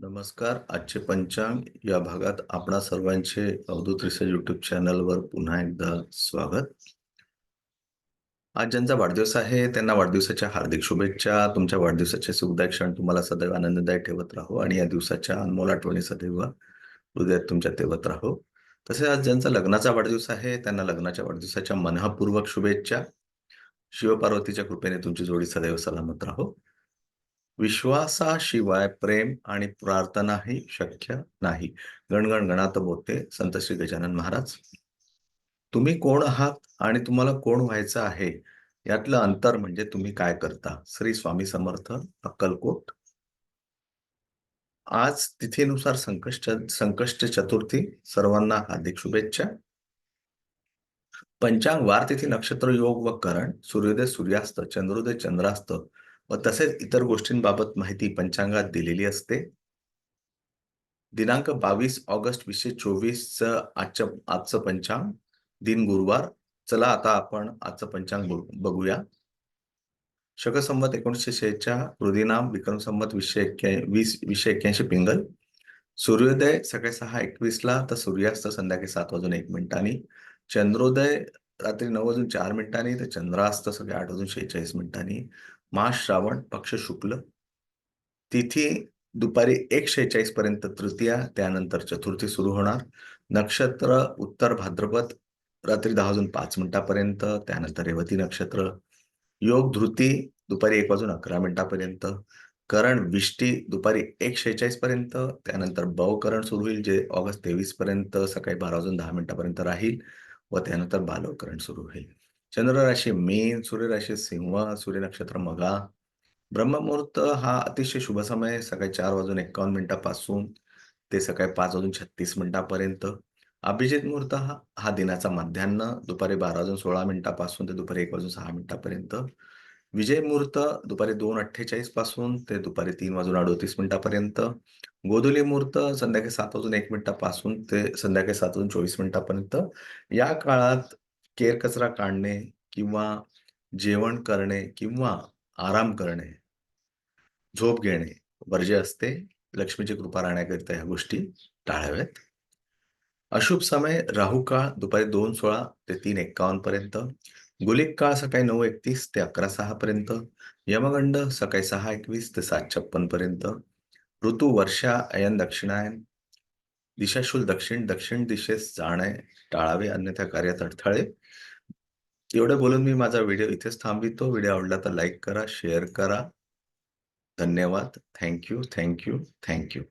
नमस्कार आजचे पंचांग या भागात आपणा सर्वांचे अवधूत रिसर्च युट्यूब चॅनलवर पुन्हा एकदा स्वागत. आज ज्यांचा वाढदिवस आहे त्यांना वाढदिवसाच्या हार्दिक शुभेच्छा. तुमच्या वाढदिवसाचे सुखदायक क्षण तुम्हाला सदैव आनंददायी ठेवत राहो आणि या दिवसाच्या अनमोल आठवणी सदैव हृदयात तुमच्या ठेवत राहो. तसेच आज ज्यांचा लग्नाचा वाढदिवस आहे त्यांना लग्नाच्या वाढदिवसाच्या मनःपूर्वक शुभेच्छा. शिवपार्वतीच्या कृपेने तुमची जोडी सदैव सलामत राहो. विश्वासाशिवाय प्रेम आणि प्रार्थनाही शक्य नाही. गणगण गणात बोलते संत श्री गजानन महाराज. तुम्ही कोण आहात आणि तुम्हाला कोण व्हायचं आहे? यातलं अंतर म्हणजे तुम्ही काय करता? श्री स्वामी समर्थ अक्कलकोट. आज तिथीनुसार संकष्ट संकष्ट चतुर्थी. सर्वांना हार्दिक शुभेच्छा. पंचांग वार तिथी नक्षत्र योग व करण. सूर्योदय सूर्यास्त चंद्रोदय चंद्रास्त. व तसेच इतर गोष्टींबाबत माहिती पंचांगात दिलेली असते. दिनांक बावीस ऑगस्ट वीसशे चोवीस आजचं आजचं पंचांग. दिन गुरुवार. चला आता आपण आजचं पंचांग बघ- बघूया. शकसंवत एकोणीसशे शेच्या हृदिनाम विक्रम संमत वीसशे एक्क्या वीस वीसशे एक्क्याऐंशी पिंगल. सूर्योदय सकाळी सहा एकवीसला तर सूर्यास्त संध्याकाळी सात वाजून एक मिनिटांनी. चंद्रोदय रात्री नऊ वाजून चार मिनिटांनी तर चंद्रास्त सगळे आठ वाजून शेहेचाळीस मिनिटांनी. मास श्रावण पक्ष शुक्ल. तिथी दुपारी एक शेहेचाळीस पर्यंत तृतीया त्यानंतर चतुर्थी सुरू होणार. नक्षत्र उत्तर भाद्रपद रात्री दहा वाजून पाच मिनिटापर्यंत त्यानंतर रेवती नक्षत्र. योग धृती दुपारी एक वाजून अकरा मिनिटापर्यंत. करण विष्टी दुपारी एक शेहेचाळीस पर्यंत त्यानंतर बव करण सुरू होईल जे ऑगस्ट तेवीस पर्यंत सकाळी बारा वाजून दहा मिनिटापर्यंत राहील. व त्यानंतर बालवकरण सुरू होईल. चंद्र राशी मीन सूर्य राशी सिंह सूर्य नक्षत्र मगा ब्रह्ममुहूर्त हा अतिशय शुभ समय सकाळी चार वाजून एकावन्न मिनिटापासून ते सकाळी पाच वाजून छत्तीस मिनिटापर्यंत. अभिजित मुहूर्त हा हा दिनाचा मध्यान्न दुपारी बारा वाजून सोळा मिनिटापासून ते दुपारी एक वाजून सहा मिनिटापर्यंत. विजय मुहूर्त दुपारी दोन अठ्ठेचाळीसपासून ते दुपारी तीन वाजून अडोतीस मिनिटापर्यंत. गोधुली मुहूर्त संध्याकाळी सात वाजून एक मिनिटापासून ते संध्याकाळी सात वाजून चोवीस मिनिटापर्यंत. या काळात केर कचरा काढणे किंवा जेवण करणे किंवा आराम करणे झोप घेणे वर्ज्य असते. लक्ष्मीची कृपा राहण्याकरिता ह्या गोष्टी टाळाव्यात. अशुभ समय राहू काळ दुपारी दोन सोळा ते तीन एक्कावन्न पर्यंत गुलिक काळ सकाळी नऊ एकतीस ते अकरा सहा पर्यंत यमगंड सकाळी सहा एकवीस ते सात छप्पन पर्यंत ऋतू वर्षा अयन दक्षिणायन दिशाशूल दक्षिण दक्षिण दिशेस जाणे टाळावे अन्यथा कार्यात अडथळे एवढं बोलून मी माझा व्हिडिओ इथेच थांबितो व्हिडिओ आवडला तर लाईक करा शेअर करा. धन्यवाद. Thank you thank you thank you.